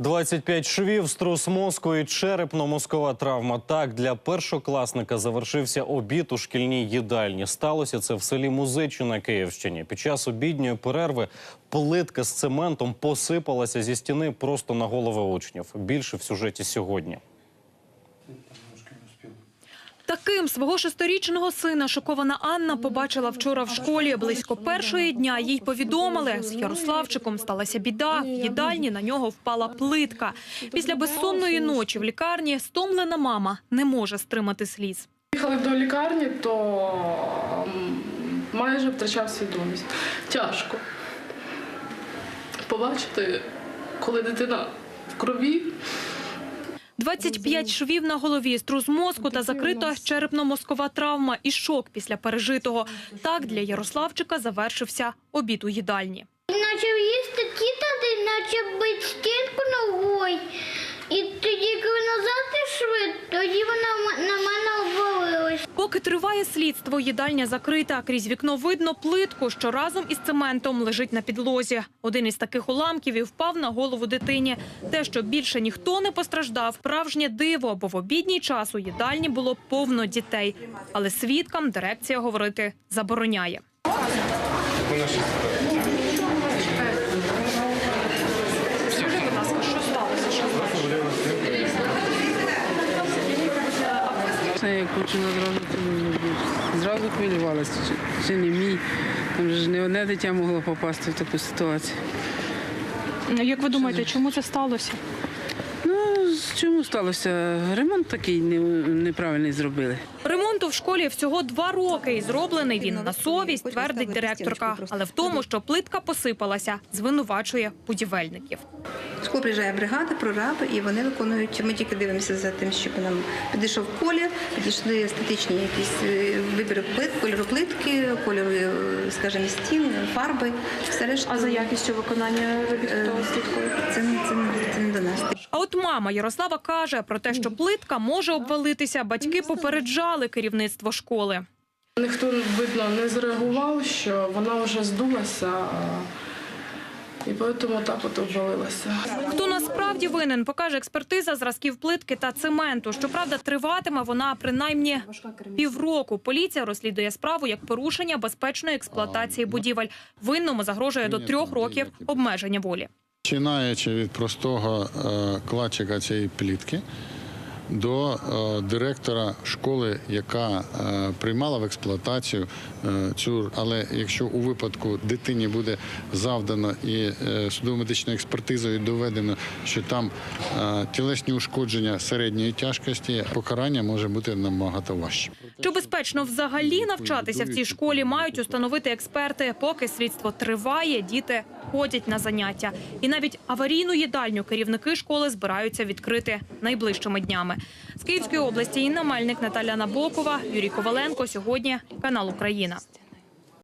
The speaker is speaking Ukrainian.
25 швів, струс мозку і черепно-мозкова травма. Так, для першокласника завершився обід у шкільній їдальні. Сталося це в селі Музичі на Київщині. Під час обідньої перерви плитка з цементом посипалася зі стіни просто на голови учнів. Більше в сюжеті сьогодні. Таким свого шестирічного сина шокована Анна побачила вчора в школі. Близько першої дня їй повідомили, з Ярославчиком сталася біда. В їдальні на нього впала плитка. Після безсонної ночі в лікарні стомлена мама не може стримати сліз. Їхали до лікарні, то майже втрачав свідомість. Тяжко побачити, коли дитина в крові. 25 швів на голові, струс мозку та закрита черепно-мозкова травма і шок після пережитого. Так для Ярославчика завершився обід у їдальні. Почав їсти кітати, наче бить стінку ногою. І тоді, коли назад пішли, тоді вона на. Поки триває слідство, їдальня закрита. Крізь вікно видно плитку, що разом із цементом лежить на підлозі. Один із таких уламків і впав на голову дитині. Те, що більше ніхто не постраждав, справжнє диво, бо в обідній час у їдальні було повно дітей. Але свідкам дирекція говорити забороняє. Скажи, будь ласка, що сталося? Що Це одразу зразу, хвилювалася, чи, не мій. Там ж не одне дитя могло попасти в таку ситуацію. Як ви думаєте, чому це сталося? Чому сталося? Ремонт такий неправильний зробили. Ремонту в школі всього два роки, і зроблений він на совість, твердить директорка. Але в тому, що плитка посипалася, звинувачує будівельників. В школу приїжджає бригада, прораби, і вони виконують. Ми тільки дивимося за тим, щоб нам підійшов колір, підійшли естетичні якісь е, вибір плит, кольору плитки, кольору, е, скажімо, стін, фарби. Все решта. А за якістю виконання робіт Е, хто слідкує? Це, А от мама Ярослава каже про те, що плитка може обвалитися. Батьки попереджали керівництво школи. Ніхто, видно, не зреагував, що вона вже здулася. І тому так от обвалилася. Хто насправді винен, покаже експертиза зразків плитки та цементу. Щоправда, триватиме вона принаймні півроку. Поліція розслідує справу як порушення безпечної експлуатації будівель. Винному загрожує до трьох років обмеження волі. Починаючи від простого е, кладчика цієї плітки до е, директора школи, яка е, приймала в експлуатацію цю. Але якщо у випадку дитині буде завдано і судово-медичною експертизою доведено, що там тілесні ушкодження середньої тяжкості, покарання може бути набагато важче. Чи безпечно взагалі навчатися в цій школі мають установити експерти. Поки слідство триває, діти ходять на заняття. І навіть аварійну їдальню керівники школи збираються відкрити найближчими днями. З Київської області Інна Мельник, Наталя Набокова, Юрій Коваленко. Сьогодні канал Україна.